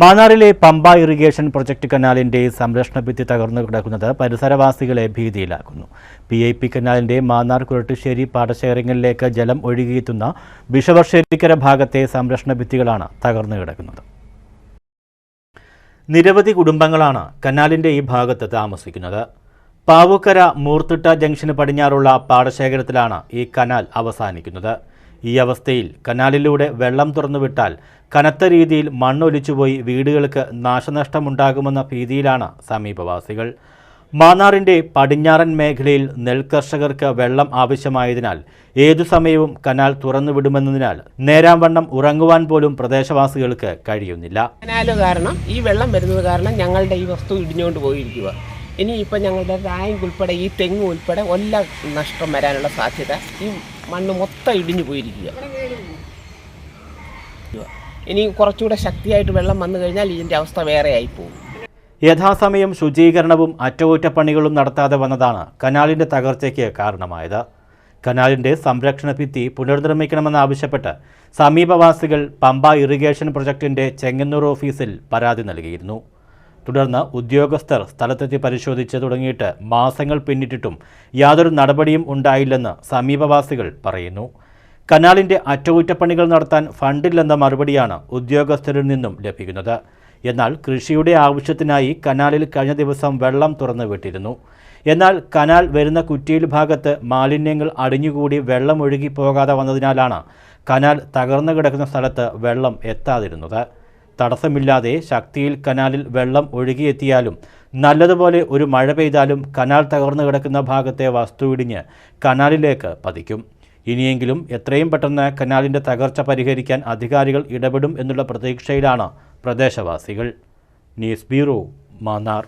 മാന്നാറിലെ Pampa irrigation project കനാലിന്റെ സംരക്ഷണ ഭിത്തി തകർന്നു കിടക്കുന്നത് പരിസരവാസികളെ ഭീതിയിലാക്കുന്നു. പി ഐ പി കനാലിന്റെ മാന്നാർ കുരട്ടുശ്ശേരി പാടശേഖരങ്ങളിലേക്ക് ജലം ഒഴുകിയെത്തുന്ന വിഷവർഷേരിക്കര ഭാഗത്തെ സംരക്ഷണ ഭിത്തികളാണ് തകർന്നു കിടക്കുന്നത്. നിരവധി കുടുംബങ്ങളാണ് കനാലിന്റെ ഈ ഭാഗത്ത് താമസിക്കുന്നത്. പാവുക്കര മൂർത്തിട്ട ജംഗ്ഷന് പടിഞ്ഞാറുള്ള പാടശേഖരത്തിലാണ് ഈ കനാൽ അവസാനിക്കുന്നത്. ഈ അവസ്ഥയിൽ കനാലിലൂടെ വെള്ളം തുറന്നുവിട്ടാൽ കനത്ത രീതിയിൽ മണ്ണൊലിച്ചുപോയി വീടുകൾക്ക് നാശനഷ്ടമുണ്ടാകുമെന്ന ഭീതിയിലാണ് സമീപവാസികൾ. മാന്നാറിന്റെ പടിഞ്ഞാറൻ മേഖലയിൽ നെൽകർഷകർക്ക് വെള്ളം ആവശ്യമായതിനാൽ ഏതു സമയവും കനാൽ തുറന്നുവിടുമെന്നതിനാൽ നേരാംവണ്ണം ഉറങ്ങുവാൻ പോലും പ്രദേശവാസികൾക്ക് കഴിയുന്നില്ല. കനാല് കാരണം ഈ വെള്ളം വരുന്നത് കാരണം ഞങ്ങളുടെ ഈ വസ്തു ഇടിഞ്ഞുകൊണ്ട് പോയിരിക്കുക ഇനി ഇപ്പം ഞങ്ങളുടെ റാങ്ക് ഉൾപ്പെടെ ഈ തെങ്ങ് ഉൾപ്പെടെ എല്ലാ നഷ്ടം വരാനുള്ള സാധ്യത ഈ മണ്ണ് മൊത്തം ഇടിഞ്ഞു പോയിരിക്കുക. ഇനി കുറച്ചുകൂടെ ശക്തിയായിട്ട് വെള്ളം വന്നു കഴിഞ്ഞാൽ ഇതിന്റെ അവസ്ഥ വേറെയായി പോകും യഥാസമയം ശുചീകരണവും അറ്റകുറ്റപ്പണികളും നടത്താതെ വന്നതാണ് കനാലിന്റെ തകർച്ചയ്ക്ക് കാരണമായത്. കനാലിന്റെ സംരക്ഷണ ഭിത്തി പുനർനിർമ്മിക്കണമെന്നാവശ്യപ്പെട്ട് സമീപവാസികൾ പമ്പ ഇറിഗേഷൻ പ്രൊജക്ടിന്റെ ചെങ്ങന്നൂർ ഓഫീസിൽ പരാതി നൽകിയിരുന്നു. തുടർന്ന് ഉദ്യോഗസ്ഥർ സ്ഥലത്തെത്തി പരിശോധിച്ച് തുടങ്ങിയിട്ട് മാസങ്ങൾ പിന്നിട്ടിട്ടും യാതൊരു നടപടിയും ഉണ്ടായില്ലെന്ന് സമീപവാസികൾ പറയുന്നു. കനാലിന്റെ അറ്റകുറ്റപ്പണികൾ നടത്താൻ ഫണ്ടില്ലെന്ന മറുപടിയാണ് ഉദ്യോഗസ്ഥരിൽ നിന്നും ലഭിക്കുന്നത്. എന്നാൽ കൃഷിയുടെ ആവശ്യത്തിനായി കനാലിൽ കഴിഞ്ഞ ദിവസം വെള്ളം തുറന്നു വിട്ടിരുന്നു. എന്നാൽ കനാൽ വരുന്ന കുറ്റിയിൽ ഭാഗത്ത് മാലിന്യങ്ങൾ അടിഞ്ഞുകൂടി വെള്ളം ഒഴുകി പോകാതെ വന്നതിനാലാണ് കനാൽ തകർന്നു കിടക്കുന്ന സ്ഥലത്ത് വെള്ളം എത്താതിരുന്നത്. തടസ്സമില്ലാതെ ശക്തിയിൽ കനാലിൽ വെള്ളം ഒഴുകിയെത്തിയാലും നല്ലതുപോലെ ഒരു മഴ പെയ്താലും കനാൽ തകർന്നു കിടക്കുന്ന ഭാഗത്തെ വസ്തു ഇടിഞ്ഞ് കനാലിലേക്ക് പതിക്കും. ഇനിയെങ്കിലും എത്രയും പെട്ടെന്ന് കനാലിന്റെ തകർച്ച പരിഹരിക്കാൻ അധികാരികൾ ഇടപെടും എന്നുള്ള പ്രതീക്ഷയിലാണ് പ്രദേശവാസികൾ. News bureau Mannar.